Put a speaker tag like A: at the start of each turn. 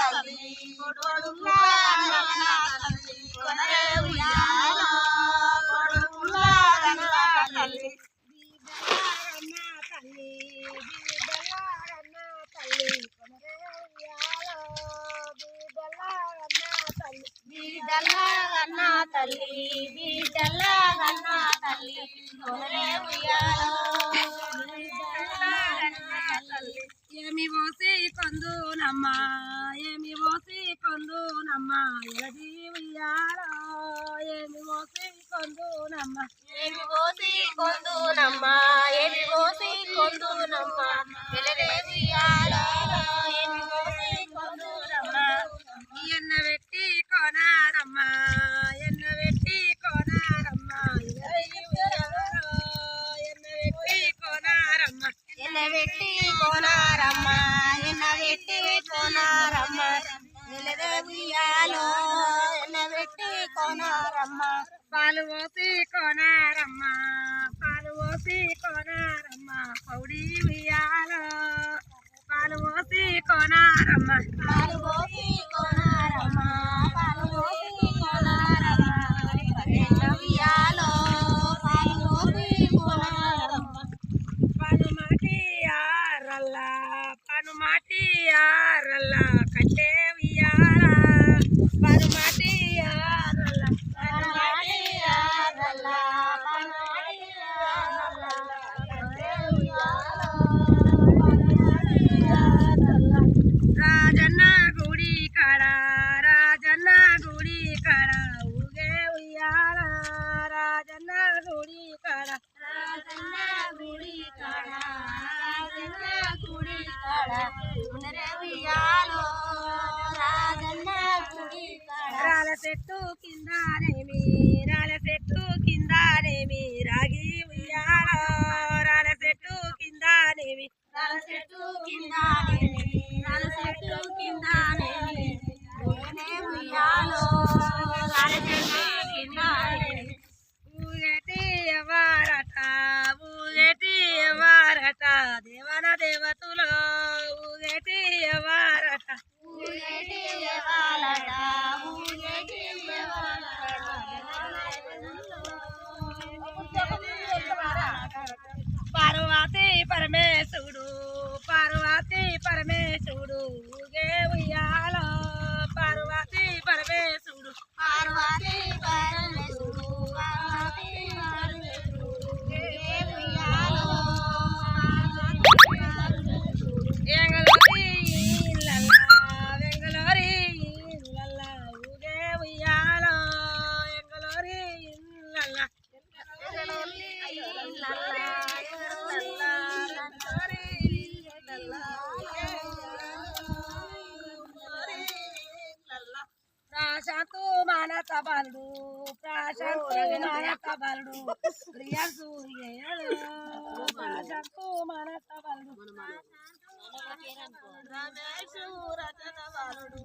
A: తల్లి కొడుకులా కన్నా తల్లి కొనరే ఉయ్యాలో కొడుకులా కన్నా తల్లి తల్లి తల్లి కొనరే తల్లి
B: ఏమి పోసి కొందునమ్మా ఏమి పోసి కొందునమ్మా ఎలది ఉయ్యాలో ఏమి పోసి కొందునమ్మా?
A: ఏమి కోసి కొందునమ్మా ఏమి కోసి కొందునమ్మా? వెలరే ఉయ్యాలో ఏమి కోసి కొందునమ్మా?
B: ఎన్న పెట్టి కొనారమ్మా ఎన్న పెట్టి కొనారమ్మా ఎన్న పెట్టి కొనారమ్మా.
A: ఎన్నబెట్టి కోనారమ్మ? కోనారమ్మ
B: పాలు పోసి కొనారమ్మా. పాలు పోసి కొనారమ్మా. పౌడి ఉయ్యాలో. పాలు పోసి కొనారమ్మా.
A: పాలు పోసి కోనారమ్మ. పాలు పోసి కోనారమ్మ ఉయ్యాలో పాలు పోసి కోనారమ్మ.
B: పను మాటి ఆరల్లా. పను మాటి ఆరల్లా కట్టే ఉయ్యాల పను మాటి ఆరల్లా
A: పనవాడి ఆరల్ల పనవాడి ఆరల్ల వెలరే ఉయ్యాలో పనవాడి ఆరల్ల
B: రాజన్న గుడి కాడ రాజన్న గుడి కాడ ఊగే ఉయ్యాల రాజన్న గుడి కాడ
A: రాజన్న గుడి కాడ రాజన్న ఉయ్యాలో రాజన్న గుడి
B: రాల చెట్టు కిందనేమి రాల చెట్టు కిందనేమి రాగి ఉయ్యాల. రాల చెట్టు కిందనేమి
A: రాల చెట్టు కిందనేమి రాల చెట్టు కిందనేమి నేనే ఉయ్యాలో రాల చెట్టు కిందనేమి
B: ఊగేటి ఎవరట ఊగేటి ఎవరట దేవన దేవతలో ఊగేటి ఎవరట
A: ఊగేటి
B: పార్వతి పరమేశుడు పార్వతి పరమేశుడు ఊగే ఉయ్యాలో. పార్వతి పరమేశుడు.
A: పార్వతి
B: ప్రశాంతు మానత బలుడు ప్రశాంతు మానత బలుడు ప్రియా సూర్యుడు. ప్రశాంతు మానత బలుడు
A: రమేశు రచన వరుడు